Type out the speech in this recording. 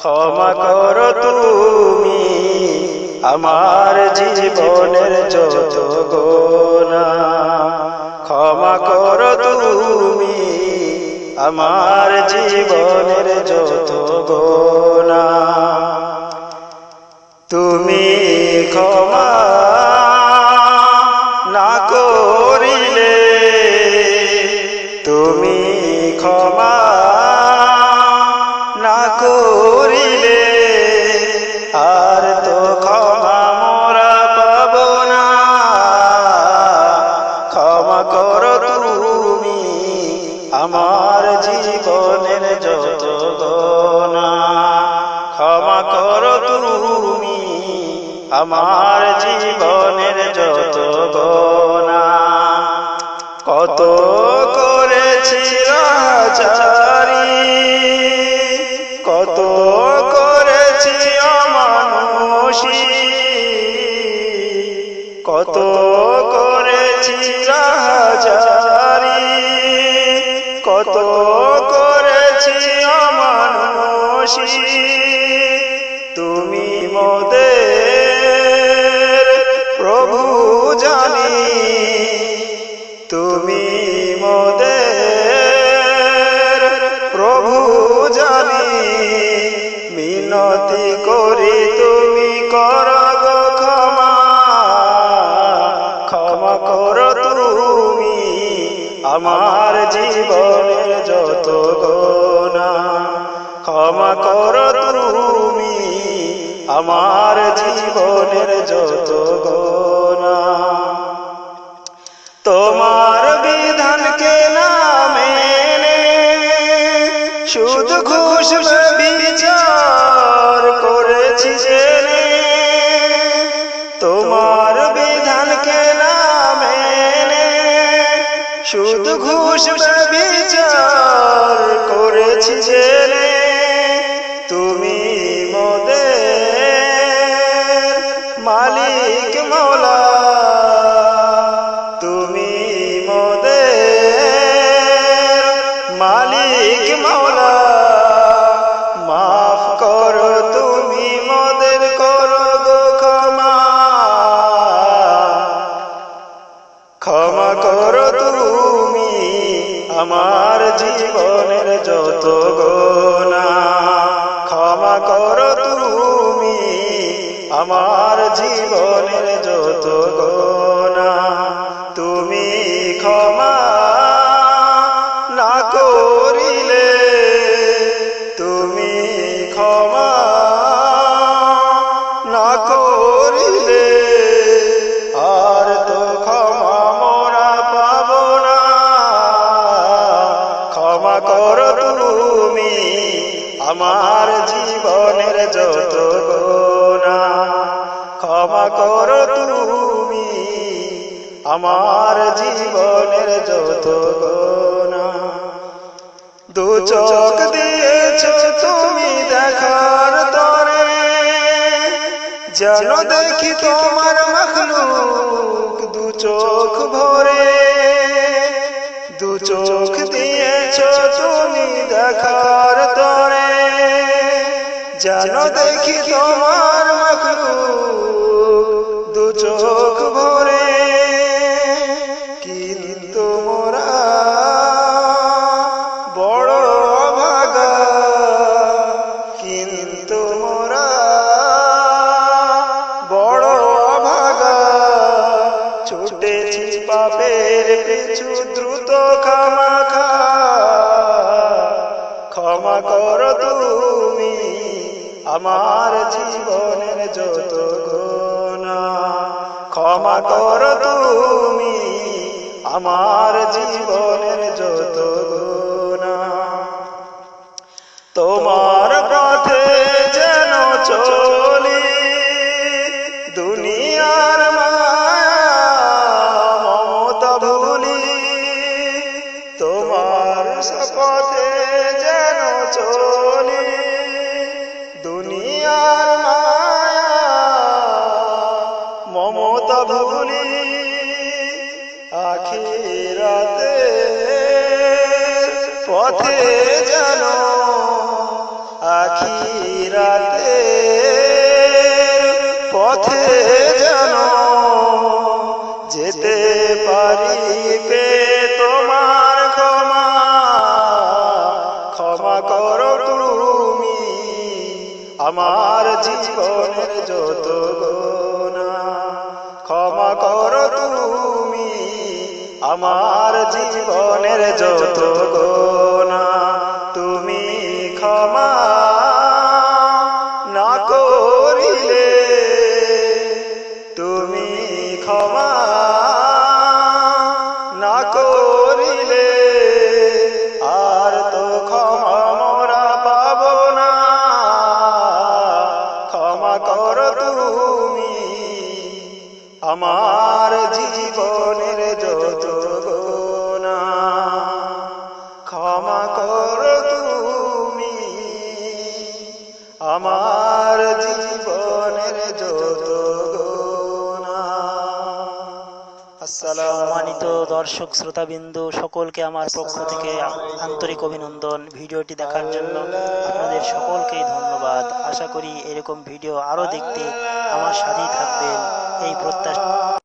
ক্ষমা করো তুমি আমার জীবনের যত গোনা ক্ষমা করো তুমি আমার জীবনের যত গোনা তুমি ক্ষমা না করিলে, তুমি ক্ষমা না করিলে, আর তো ক্ষমা মোরা পাব না। ক্ষমা করো তুমি আমার জীবনের যত গোনা। কত করেছি রাজারি কত করেছি অমানুষী কত করেছি রাজারি কত করেছি অমানুষী তুমি মোদের জানি তুমি মোদের প্রভু জানি। মিনতি করি তুমি কর ক্ষমা। ক্ষমা করো তুমি আমার জীবনের যত গোনা। ক্ষমা করো তুমি আমার জীবনের যত গোনা। তোমার বিধানকে না মেনে শুধু ঘুষ বিচার করেছি জেনে। তোমার বিধানকে না মেনে। শুধু ঘুষ বিচার করেছি জেনে। তুমি গোনা ক্ষমা করো তুমি আমার জীবনের যত গোনা আমার জীবনের যত গোনা ক্ষমা করো তুমি, আমার জীবনের যত গোনা দু চোখ দিয়েছ তুমি দেখার তরে, যেন দেখি তোমার মখলুক দু চোখ ভরে। দু চোখ দিয়েছ তুমি তরে যেন দেখি তোমার মখলুক দু চোখ ভরে আমার জীবনের যত গোনা ক্ষমা করো তুমি আমার জীবনের যত ভুলি আখিরাতে পথে যেন আখিরাতে পথে যেন যেতে পারি পে তোমার ক্ষমা। ক্ষমা করো তুমি আমার জীবনের যত গোনা ক্ষমা করো তুমি আমার জীবনের যত গোনা আমার জীবনের যত গোনা ক্ষমা কর তুমি। আমার জীবনের যত গোনা সম্মানিত দর্শক, শ্রোতাবিন্দু, সকলকে আমার পক্ষ থেকে আন্তরিক অভিনন্দন ভিডিওটি দেখার জন্য। আপনাদের সকলকেই ধন্যবাদ। আশা করি এরকম ভিডিও আরও দেখতে আমার সাথেই থাকবেন। এই প্রত্যাশা